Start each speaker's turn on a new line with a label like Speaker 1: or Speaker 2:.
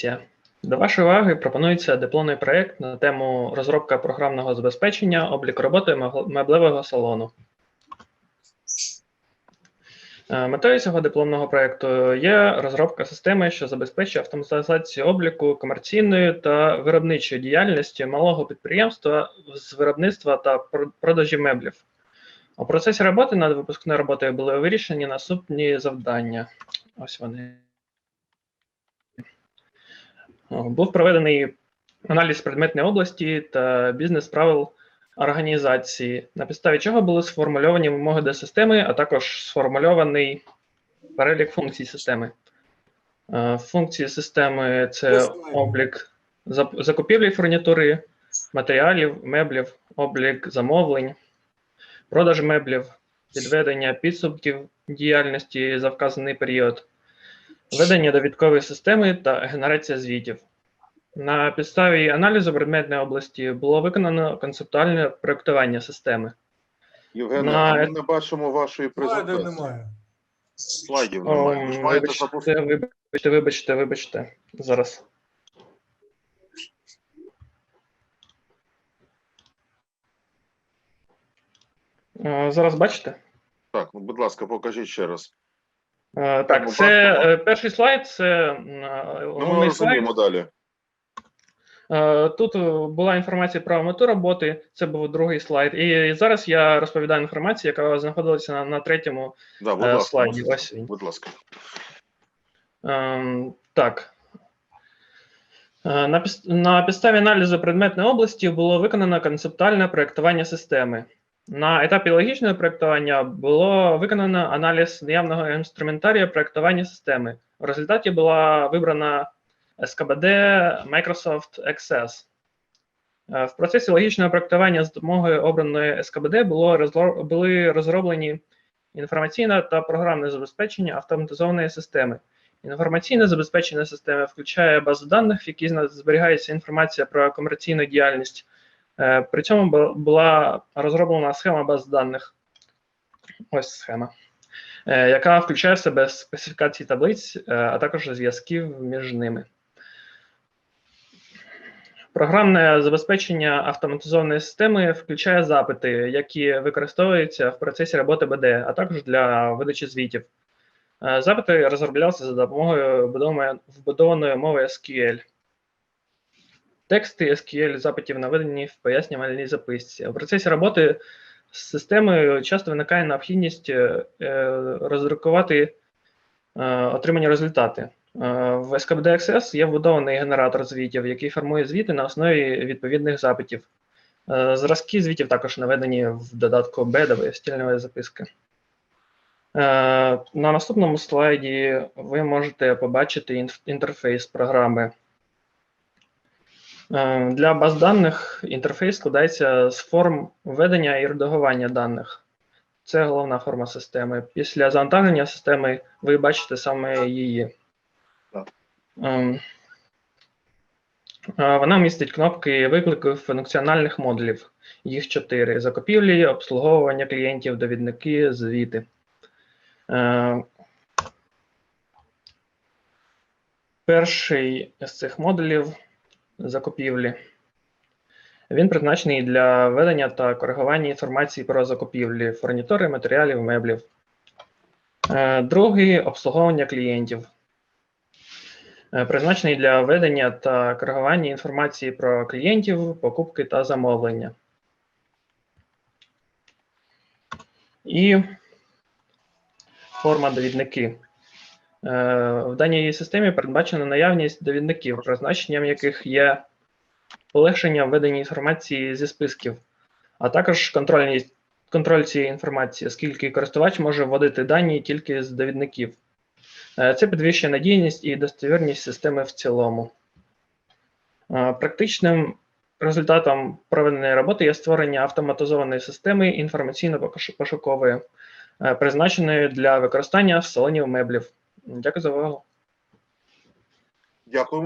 Speaker 1: комісія. До вашої уваги пропонується дипломний проєкт на тему розробка програмного забезпечення, облік роботи меблевого салону. Е, Метою цього дипломного проєкту є розробка системи, що забезпечує автоматизацію обліку комерційної та виробничої діяльності малого підприємства з виробництва та продажі меблів. У процесі роботи над випускною роботою були вирішені наступні завдання. Ось вони. О, Був проведений аналіз предметної області та бізнес-правил організації, на підставі чого були сформульовані вимоги до системи, а також сформульований перелік функцій системи. Е, Функції системи це облік закупівлі фурнітури, матеріалів, меблів, облік замовлень, продаж меблів, підведення підсумків діяльності за вказаний період, ведення довідкової системи та генерація звітів. На підставі аналізу предметної області було виконано концептуальне проєктування системи.
Speaker 2: Євгене,
Speaker 1: На-
Speaker 2: ми не бачимо вашої
Speaker 3: Слайдів немає.
Speaker 2: Слайдів немає. Ви ж маєте
Speaker 1: Вибачте,
Speaker 2: запустити.
Speaker 1: вибачте, вибачте, вибачте. Зараз. Е, Зараз бачите?
Speaker 2: Так, ну будь ласка, покажіть ще раз.
Speaker 1: Е, Так, це е, перший слайд, це е,
Speaker 2: Ну, ми розуміємо далі.
Speaker 1: Тут була інформація про мету роботи, це був другий слайд. І зараз я розповідаю інформацію, яка знаходилася на, на третьому
Speaker 2: Да, будь ласка,
Speaker 1: слайді, ось він.
Speaker 2: Будь ласка.
Speaker 1: Ем, так. На, на підставі аналізу предметної області було виконано концептуальне проєктування системи. На етапі логічного проєктування було виконано аналіз наявного інструментарія проєктування системи. В результаті була вибрана СКБД Microsoft Access. Е, В процесі логічного проєктування з допомогою обраної СКБД було були розроблені інформаційне та програмне забезпечення автоматизованої системи. Інформаційне забезпечення системи включає базу даних, в якій зберігається інформація про комерційну діяльність. Е, При цьому була розроблена схема баз даних. Ось схема, е, яка включає в себе специфікації таблиць, е, а також зв'язків між ними. Програмне забезпечення автоматизованої системи включає запити, які використовуються в процесі роботи БД, а також для видачі звітів. Запити розроблялися за допомогою вбудованої мови SQL. Тексти SQL запитів наведені в пояснювальній записці. У процесі роботи з системою часто виникає необхідність е, роздрукувати е, отримані результати. Е, В SKBD Access є вбудований генератор звітів, який формує звіти на основі відповідних запитів. Зразки звітів також наведені в додатку B до стільної записки. На наступному слайді ви можете побачити інтерфейс програми. Е, Для баз даних інтерфейс складається з форм введення і редагування даних. Це головна форма системи. Після завантаження системи ви бачите саме її. Ем, е, Вона містить кнопки виклику функціональних модулів. Їх чотири: закупівлі, обслуговування клієнтів, довідники, звіти. Е, Перший з цих модулів закупівлі. Він призначений для ведення та коригування інформації про закупівлі, фурнітури, матеріалів, меблів. Е, Другий обслуговування клієнтів. Е, Призначений для ведення та коригування інформації про клієнтів, покупки та замовлення. І форма довідники. Е, В даній системі передбачена наявність довідників, призначенням яких є полегшення введення інформації зі списків, а також контроль цієї інформації, оскільки користувач може вводити дані тільки з довідників. Е, Це підвищує надійність і достовірність системи в цілому. Е, Практичним результатом проведеної роботи є створення автоматизованої системи інформаційно-пошукової, призначеної для використання в салонів меблів. Дякую за увагу.
Speaker 2: Дякуємо.